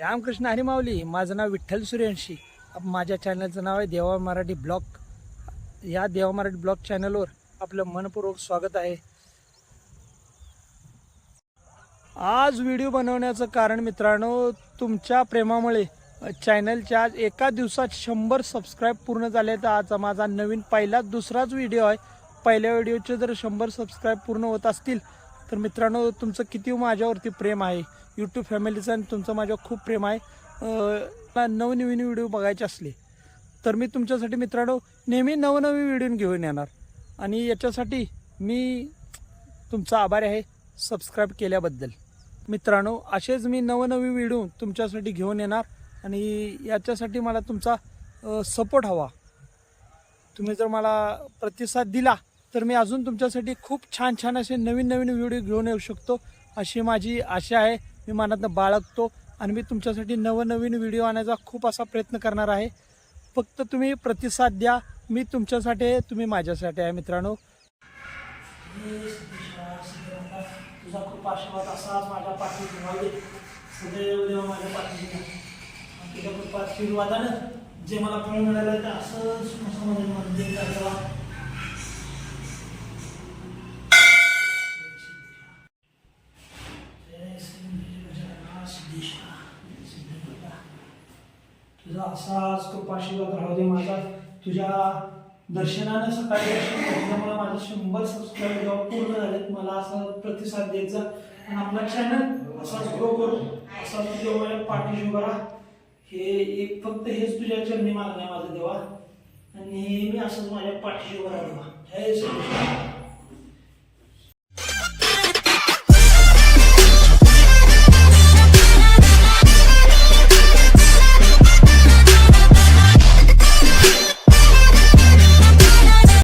रामकृष्ण हरी माऊली माझं नाव विठ्ठल सूर्यवंशी. माझ्या चॅनलचं नाव आहे देवा मराठी ब्लॉग. या देवा मराठी ब्लॉग चॅनलवर आपलं मनपूर्वक स्वागत आहे. आज व्हिडिओ बनवण्याचं कारण मित्रांनो तुमच्या प्रेमामुळे चॅनलच्या आज एका दिवसात शंभर सबस्क्राईब पूर्ण झाले तर आज माझा नवीन पहिलाच दुसराच व्हिडिओ आहे. पहिल्या व्हिडिओचे जर शंभर सबस्क्राईब पूर्ण होत असतील तर मित्रांनो तुमचं किती माझ्यावरती प्रेम आहे यूट्यूब फॅमिलीचं आणि तुमचं माझ्यावर खूप प्रेम आहे. मला नवनवीन व्हिडिओ बघायचे असले तर मी तुमच्यासाठी मित्रांनो नेहमी नवनवीन व्हिडिओ घेऊन येणार. आणि याच्यासाठी मी तुमचा आभारी आहे सबस्क्राईब केल्याबद्दल. मित्रांनो असेच मी नवनवीन व्हिडिओ तुमच्यासाठी घेऊन येणार आणि याच्यासाठी मला तुमचा सपोर्ट हवा. तुम्ही जर मला प्रतिसाद दिला तर मी अजून तुमच्यासाठी खूप छान छान असे नवीन नवीन व्हिडिओ घेऊन येऊ शकतो. अशी माझी आशा आहे. मी मनातनं बाळगतो आणि मी तुमच्यासाठी नवनवीन व्हिडिओ आणायचा खूप असा प्रयत्न करणार आहे. फक्त तुम्ही प्रतिसाद द्या. मी तुमच्यासाठी आहे. तुम्ही माझ्यासाठी आहे मित्रांनो. तुझा खूप आशीर्वाद असाच माझ्या पाठीशी राहू सदैव देव माझ्या पाठीशी तुझ्या खूप आशीर्वादानं जे मला फळ मिळालं ते असंच समोर मंदिर करायला तुझा असाच कृपाशीर्वाद राहू दे माझा तुझ्या दर्शनानं सकाळी दर्शन माझे माझं शंभर सबस्क्राईब जेव्हा पूर्ण झालेत मला असा प्रतिसाद द्यायचा आणि आपला चॅनल असाच ग्रो करू असा तुझ्या पाठीशी उभा राहा. हे एक फक्त हेच तुझ्या चरणी मागणं आहे माझं देवा आणि मी असंच माझ्या पाठीशी उभा राहा देवा जय श्री कृष्ण.